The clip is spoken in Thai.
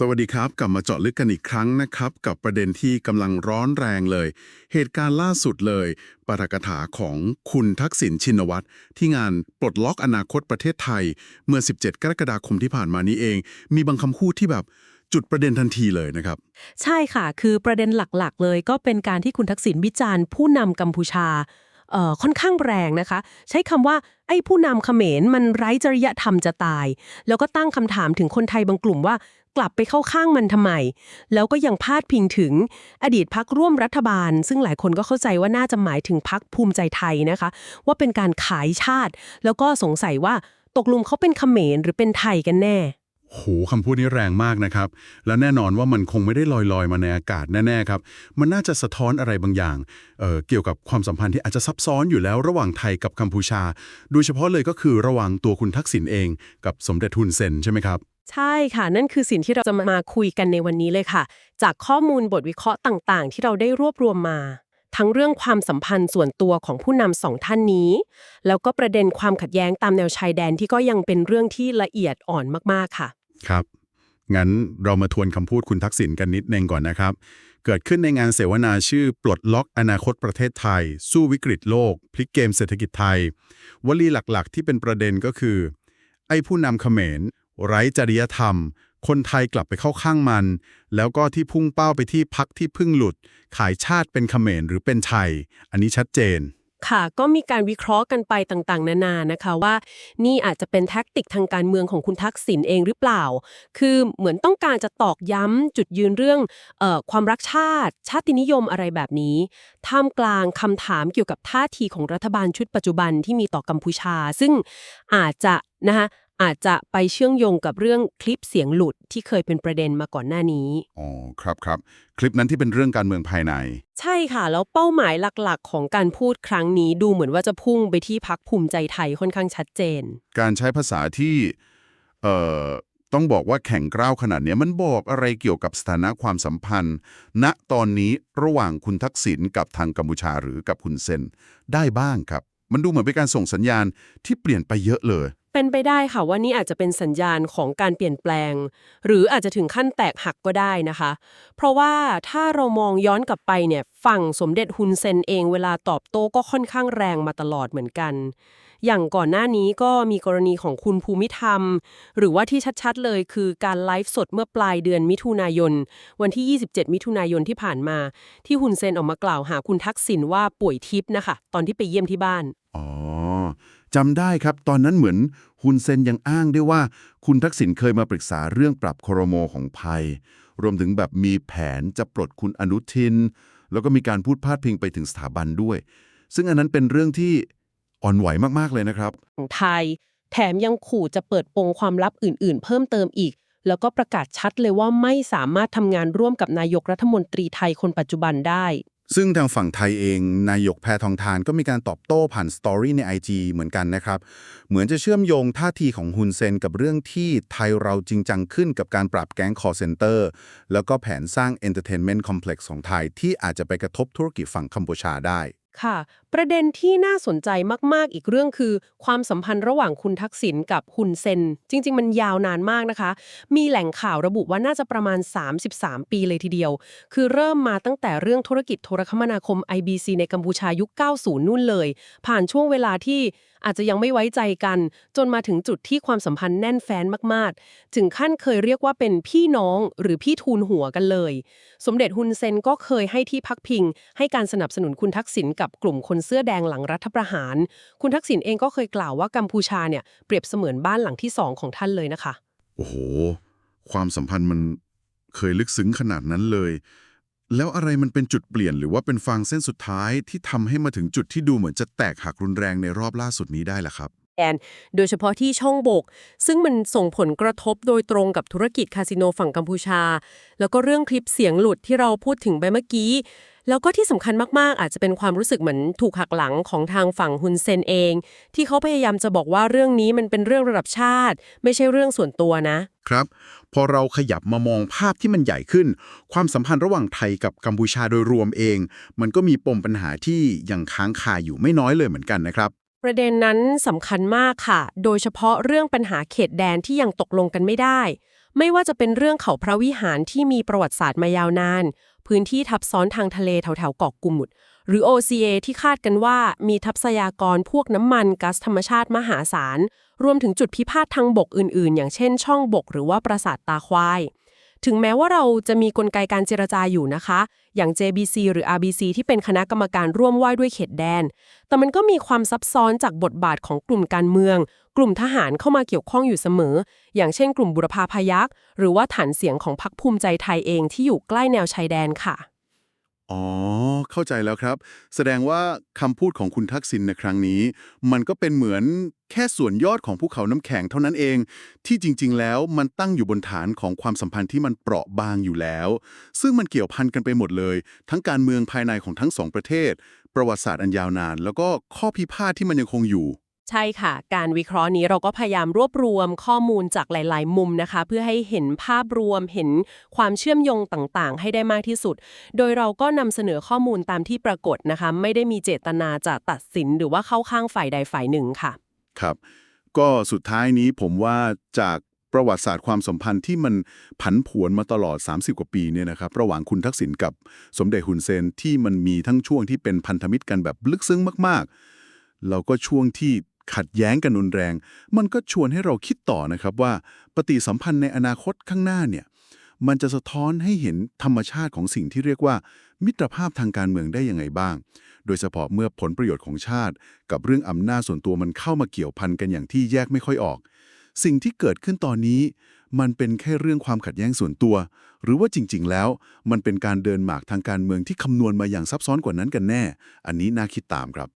สวัสดีครับกลับมาเจาะลึกกันอีกครั้งนะครับ กับประเด็นที่กำลังร้อนแรงเลย เหตุการณ์ล่าสุดเลยปากถาของคุณทักษิณชินวัตรที่งานปลดล็อกอนาคตประเทศไทย เมื่อ 17 กรกฎาคมที่ผ่านมานี้เอง มีบางคำพูดที่แบบจุดประเด็นทันทีเลยนะครับ ใช่ค่ะ คือประเด็นหลักๆ เลยก็เป็นการที่คุณทักษิณวิจารณ์ผู้นำกัมพูชา ค่อนข้างแรงนะคะ ใช้คำว่าไอ้ผู้นำเขมรมันไร้จริยธรรมจะตาย แล้วก็ตั้งคำถามถึงคนไทยบางกลุ่มว่า กลับไปเข้าข้างมันทำไม แล้วก็ยังพาดพิงถึงอดีตพักร่วมรัฐบาล ซึ่งหลายคนก็เข้าใจว่าน่าจะหมายถึงพักภูมิใจไทยนะคะ ว่าเป็นการขายชาติ แล้วก็สงสัยว่าตกลงเขาเป็นเขมรหรือเป็นไทยกันแน่ โหคำพูดนี้แรงมากนะครับ และแน่นอนว่ามันคงไม่ได้ลอยๆ มาในอากาศแน่ๆครับ มันน่าจะสะท้อนอะไรบางอย่างเเกี่ยวกับความสัมพันธ์ที่อาจจะซับซ้อนอยู่แล้วระหว่างไทยกับกัมพูชา โดยเฉพาะเลยก็คือระหว่างตัวคุณทักษิณเอง กับสมเด็จฮุนเซนใช่ไหมครับ ใช่ค่ะ นั่นคือสิ่งที่เราจะมาคุยกันในวันนี้เลยค่ะ จากข้อมูลบทวิเคราะห์ต่างๆ ที่เราได้รวบรวมมาทั้งเรื่องความสัมพันธ์ส่วนตัวของผู้นำสองท่านนี้ แล้วก็ประเด็นความขัดแย้งตามแนวชายแดนที่ก็ยังเป็นเรื่องที่ละเอียดอ่อนมากๆค่ะ ครับ งั้นเรามาทวนคำพูดคุณทักษิณกันนิดนึงก่อนนะครับ เกิดขึ้นในงานเสวนาชื่อ ปลดล็อกอนาคตประเทศไทย สู้วิกฤตโลก พลิกเกมเศรษฐกิจไทย วลีหลักๆ ที่เป็นประเด็นก็คือ ไอ้ผู้นำเขมร ไร้จริยธรรม คนไทยกลับไปเข้าข้างมัน แล้วก็ที่พุ่งเป้าไปที่พักที่พึ่งหลุด ขายชาติเป็นเขมรหรือเป็นไทย อันนี้ชัดเจน ค่ะ ก็มีการวิเคราะห์กันไปต่างๆ นานานะคะว่า นี่อาจจะเป็นแท็กติกทางการเมืองของคุณทักษิณเองหรือเปล่า คือเหมือนต้องการจะตอกย้ำจุดยืนเรื่องออความรักชาติ ชาตินิยมอะไรแบบนี้ท่ามกลางคำถามเกี่ยวกับท่าทีของรัฐบาลชุดปัจจุบันที่มีต่อกัมพูชา ซึ่งอาจจะนะคะ อาจจะไปเชื่อมโยงกับเรื่องคลิปเสียงหลุดที่เคยเป็นประเด็นมาก่อนหน้านี้ อ๋อครับครับ คลิปนั้นที่เป็นเรื่องการเมืองภายใน ใช่ค่ะ แล้วเป้าหมายหลักๆ ของการพูดครั้งนี้ดูเหมือนว่าจะพุ่งไปที่พักภูมิใจไทยค่อนข้างชัดเจน การใช้ภาษาที่ เอ่อ ต้องบอกว่าแข่งกร้าวขนาดเนี้ยมันบอกอะไรเกี่ยวกับสถานะความสัมพันธ์ ณตอนนี้ระหว่างคุณทักษิณกับทางกัมพูชาหรือกับคุณเซนได้บ้างครับ มันดูเหมือนเป็นการส่งสัญญาณที่เปลี่ยนไปเยอะเลย เป็นไปได้ค่ะว่านี่อาจจะเป็นสัญญาณของการเปลี่ยนแปลง หรืออาจจะถึงขั้นแตกหักก็ได้นะคะ เพราะว่าถ้าเรามองย้อนกลับไปเนี่ยฝั่งสมเด็จฮุนเซนเองเวลาตอบโต้ก็ค่อนข้างแรงมาตลอดเหมือนกัน อย่างก่อนหน้านี้ก็มีกรณีของคุณภูมิธรรม หรือว่าที่ชัดๆเลยคือการไลฟ์สดเมื่อปลายเดือนมิถุนายน วันที่ 27 มิถุนายนที่ผ่านมา ที่ฮุนเซนออกมากล่าวหาคุณทักษิณว่าป่วยทิพย์นะคะ ตอนที่ไปเยี่ยมที่บ้านอ๋อ จำได้ครับ ตอนนั้นเหมือนฮุนเซนยังอ้างได้ว่า คุณทักษิณเคยมาปรึกษาเรื่องปรับครมของไทยรวมถึงแบบมีแผนจะปลดคุณอนุทิน แล้วก็มีการพูดพาดพิงไปถึงสถาบันด้วย ซึ่งอันนั้นเป็นเรื่องที่อ่อนไหวมากๆเลยนะครับของไทย แถมยังขู่จะเปิดโปงความลับอื่น ๆ เพิ่มเติมอีก แล้วก็ประกาศชัดเลยว่าไม่สามารถทำงานร่วมกับนายกรัฐมนตรีไทยคนปัจจุบันได้ ซึ่งทางฝั่งไทยเอง นายกแพทองทานก็มีการตอบโต้ผ่านสตอรี่ใน IG เหมือนกันนะครับ เหมือนจะเชื่อมโยงท่าทีของฮุนเซนกับเรื่องที่ไทยเราจริงจังขึ้นกับการปราบแก๊งคอร์เซนเตอร์ แล้วก็แผนสร้างเอนเตอร์เทนเมนต์คอมเพล็กซ์ของไทยที่อาจจะไปกระทบธุรกิจฝั่งกัมพูชาได้ ค่ะประเด็นที่น่าสนใจมาก ๆ อีกเรื่องคือ ความสัมพันธ์ระหว่างคุณทักษิณกับฮุนเซน จริง ๆ มันยาวนานมากนะคะ มีแหล่งข่าวระบุว่าน่าจะประมาณ 33 ปีเลยทีเดียว คือเริ่มมาตั้งแต่เรื่องธุรกิจโทรคมนาคม IBC ในกัมพูชายุค 90 นู่นเลย ผ่านช่วงเวลาที่อาจจะยังไม่ไว้ใจกัน จนมาถึงจุดที่ความสัมพันธ์แน่นแฟ้นมาก ๆ ถึงขั้นเคยเรียกว่าเป็นพี่น้องหรือพี่ทูลหัวกันเลย สมเด็จฮุนเซนก็เคยให้ที่พักพิง ให้การสนับสนุนคุณทักษิณกับกลุ่มคนเสื้อแดงหลังรัฐประหาร คุณทักษิณเองก็เคยกล่าวว่ากัมพูชาเนี่ยเปรียบเสมือนบ้านหลังที่สองของท่านเลยนะคะ โอ้โห ความสัมพันธ์มันเคยลึกซึ้งขนาดนั้นเลย แล้วอะไรมันเป็นจุดเปลี่ยนหรือว่าเป็นฟางเส้นสุดท้ายที่ทำให้มาถึงจุดที่ดูเหมือนจะแตกหักรุนแรงในรอบล่าสุดนี้ได้ล่ะครับแอนโดยเฉพาะที่ช่องบก ซึ่งมันส่งผลกระทบโดยตรงกับธุรกิจคาสิโนฝั่งกัมพูชา แล้วก็เรื่องคลิปเสียงหลุดที่เราพูดถึงไปเมื่อกี้ แล้วก็ที่สำคัญมาก ๆ อาจจะเป็นความรู้สึกเหมือนถูกหักหลังของทางฝั่งฮุนเซนเอง ที่เขาพยายามจะบอกว่าเรื่องนี้มันเป็นเรื่องระดับชาติ ไม่ใช่เรื่องส่วนตัวนะ ครับ พอเราขยับมามองภาพที่มันใหญ่ขึ้น ความสัมพันธ์ระหว่างไทยกับกัมพูชาโดยรวมเอง มันก็มีปมปัญหาที่ยังค้างคาอยู่ไม่น้อยเลยเหมือนกันนะครับประเด็นนั้นสำคัญมากค่ะ โดยเฉพาะเรื่องปัญหาเขตแดนที่ยังตกลงกันไม่ได้ ไม่ว่าจะเป็นเรื่องเขาพระวิหารที่มีประวัติศาสตร์มายาวนาน พื้นที่ทับซ้อนทางทะเลแถวๆเกาะกุมุด หรือ OCA ที่คาดกันว่ามีทรัพยากรพวกน้ำมันก๊าซธรรมชาติมหาศาล รวมถึงจุดพิพาททางบกอื่นๆ อย่างเช่นช่องบกหรือว่าปราสาทตาควาย ถึงแม้ว่าเราจะมีกลไกการเจรจาอยู่นะคะ อย่าง JBC หรือ RBC ที่เป็นคณะกรรมการร่วมว่าด้วยเขตแดน แต่มันก็มีความซับซ้อนจากบทบาทของกลุ่มการเมือง กลุ่มทหารเข้ามาเกี่ยวข้องอยู่เสมอ อย่างเช่นกลุ่มบุรพาพยัคฆ์หรือว่าฐานเสียงของพรรคภูมิใจไทยเองที่อยู่ใกล้แนวชายแดนค่ะ อ๋อ เข้าใจแล้วครับ แสดงว่าคำพูดของคุณทักษิณในครั้งนี้ มันก็เป็นเหมือนแค่ส่วนยอดของภูเขาน้ำแข็งเท่านั้นเอง ที่จริง ๆ แล้วมันตั้งอยู่บนฐานของความสัมพันธ์ที่มันเปราะบางอยู่แล้ว ซึ่งมันเกี่ยวพันกันไปหมดเลย ทั้งการเมืองภายในของทั้งสองประเทศ ประวัติศาสตร์อันยาวนาน แล้วก็ข้อพิพาทที่มันยังคงอยู่ ใช่ค่ะ การวิเคราะห์นี้เราก็พยายามรวบรวมข้อมูลจากหลาย ๆ มุมนะคะ เพื่อให้เห็นภาพรวมเห็นความเชื่อมโยงต่าง ๆ ให้ได้มากที่สุด โดยเราก็นำเสนอข้อมูลตามที่ปรากฏนะคะ ไม่ได้มีเจตนาจะตัดสินหรือว่าเข้าข้างฝ่ายใดฝ่ายหนึ่งค่ะ ครับ ก็สุดท้ายนี้ผมว่าจากประวัติศาสตร์ความสัมพันธ์ที่มันผันผวนมาตลอด 30 กว่าปีเนี่ยนะครับระหว่างคุณทักษิณกับสมเด็จฮุนเซนที่มันมีทั้งช่วงที่เป็นพันธมิตรกันแบบลึกซึ้งมาก ๆ แล้วก็ช่วงที่ ขัดแย้งกันรุนแรง มันก็ชวนให้เราคิดต่อนะครับว่าปฏิสัมพันธ์ในอนาคตข้างหน้าเนี่ยมันจะสะท้อนให้เห็นธรรมชาติของสิ่งที่เรียกว่า มิตรภาพทางการเมืองได้ยังไงบ้าง โดยเฉพาะเมื่อผลประโยชน์ของชาติ กับเรื่องอำนาจส่วนตัวมันเข้ามาเกี่ยวพันกันอย่างที่แยกไม่ค่อยออก สิ่งที่เกิดขึ้นตอนนี้ มันเป็นแค่เรื่องความขัดแย้งส่วนตัว หรือว่าจริง ๆ แล้ว มันเป็นการเดินหมากทางการเมืองที่คำนวณมาอย่างซับซ้อนกว่านั้นกันแน่ อันนี้น่าคิดตามครับ